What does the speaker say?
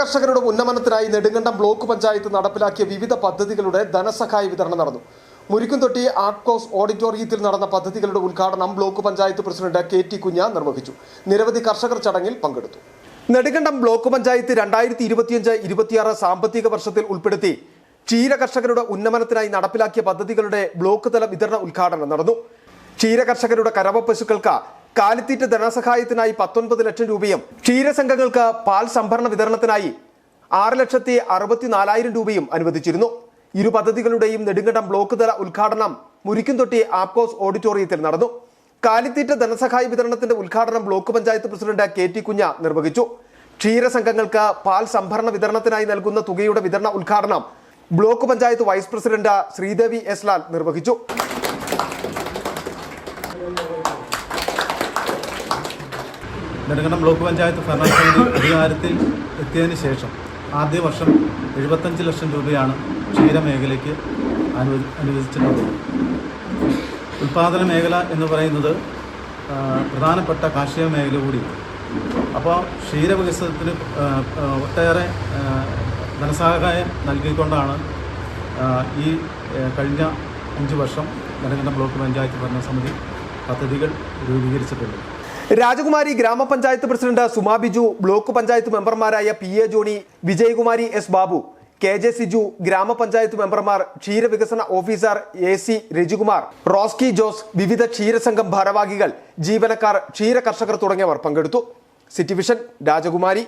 കർഷകരുടെ ഉന്നമനത്തിനായി നെടുങ്കണ്ടം ബ്ലോക്ക് പഞ്ചായത്ത് നടപ്പിലാക്കിയ വിവിധ പദ്ധതികളുടെ ധനസഹായ വിതരണം നടന്നു. മുരിക്കുംതൊട്ടി ആർട്ട്കോസ് ഓഡിറ്റോറിയത്തിൽ നടന്ന പദ്ധതികളുടെ ഉദ്ഘാടനം block panchayat president K T കുഞ്ഞ നിർവഹിച്ചു. നിരവധി കർഷകർ ചടങ്ങിൽ പങ്കെടുത്തു. നെടുങ്കണ്ടം ബ്ലോക്ക് പഞ്ചായത്ത് രണ്ടായിരത്തി ഇരുപത്തിയഞ്ച് ഇരുപത്തിയാറ് സാമ്പത്തിക വർഷത്തിൽ ഉൾപ്പെടുത്തി ക്ഷീര കർഷകരുടെ ഉന്നമനത്തിനായി നടപ്പിലാക്കിയ പദ്ധതികളുടെ ബ്ലോക്ക് തല വിതരണ ഉദ്ഘാടനം നടന്നു. ക്ഷീര കർഷകരുടെ കരവ പശുക്കൾക്ക് കാലിത്തീറ്റ ധനസഹായത്തിനായി പത്തൊൻപത് ലക്ഷം രൂപയും ക്ഷീരസംഘങ്ങൾക്ക് പാൽ സംഭരണ വിതരണത്തിനായി ആറ് ലക്ഷത്തി അറുപത്തിനാലായിരം രൂപയും അനുവദിച്ചിരുന്നു. ഇരു പദ്ധതികളുടെയും നെടുങ്കണ്ടം ബ്ലോക്ക് തല ഉദ്ഘാടനം മുരിക്കുംതൊട്ടി ആപ്കോസ് ഓഡിറ്റോറിയത്തിൽ നടന്നു. കാലിത്തീറ്റ ധനസഹായ വിതരണത്തിന്റെ ഉദ്ഘാടനം block panchayat president K T കുഞ്ഞ നിർവഹിച്ചു. ക്ഷീരസംഘങ്ങൾക്ക് പാൽ സംഭരണ വിതരണത്തിനായി നൽകുന്ന തുകയുടെ വിതരണ ഉദ്ഘാടനം block panchayat vice president Sreedevi S Lal നിർവഹിച്ചു. നെടുങ്കണ്ടം ബ്ലോക്ക് പഞ്ചായത്ത് ഭരണസമിതി അധികാരത്തിൽ എത്തിയതിന് ശേഷം ആദ്യ വർഷം എഴുപത്തഞ്ച് ലക്ഷം രൂപയാണ് ക്ഷീരമേഖലയ്ക്ക് അനുവദി അനുവദിച്ചിട്ടുള്ളത്. ഉൽപാദന മേഖല എന്ന് പറയുന്നത് പ്രധാനപ്പെട്ട കാർഷിക മേഖല കൂടിയാണ്. അപ്പോൾ ക്ഷീരവികസനത്തിന് ഒട്ടേറെ ധനസഹായം നൽകിക്കൊണ്ടാണ് ഈ കഴിഞ്ഞ അഞ്ച് വർഷം നെടുങ്കണ്ടം ബ്ലോക്ക് പഞ്ചായത്ത് ഭരണസമിതി പദ്ധതികൾ രൂപീകരിച്ചിട്ടുള്ളത്. രാജകുമാരി ഗ്രാമപഞ്ചായത്ത് പ്രസിഡന്റ് സുമാ ബിജു ബ്ലോക്ക് പഞ്ചായത്ത് മെമ്പർമാരായ P A Johny Vijayakumari S Babu K J Siju ഗ്രാമപഞ്ചായത്ത് മെമ്പർമാർ ക്ഷീരവികസന officer A C Rajikumar Rosky Jose വിവിധ ക്ഷീരസംഘം ഭാരവാഹികൾ ജീവനക്കാർ ക്ഷീര കർഷകർ തുടങ്ങിയവർ പങ്കെടുത്തു. സിറ്റി വിഷൻ രാജകുമാരി.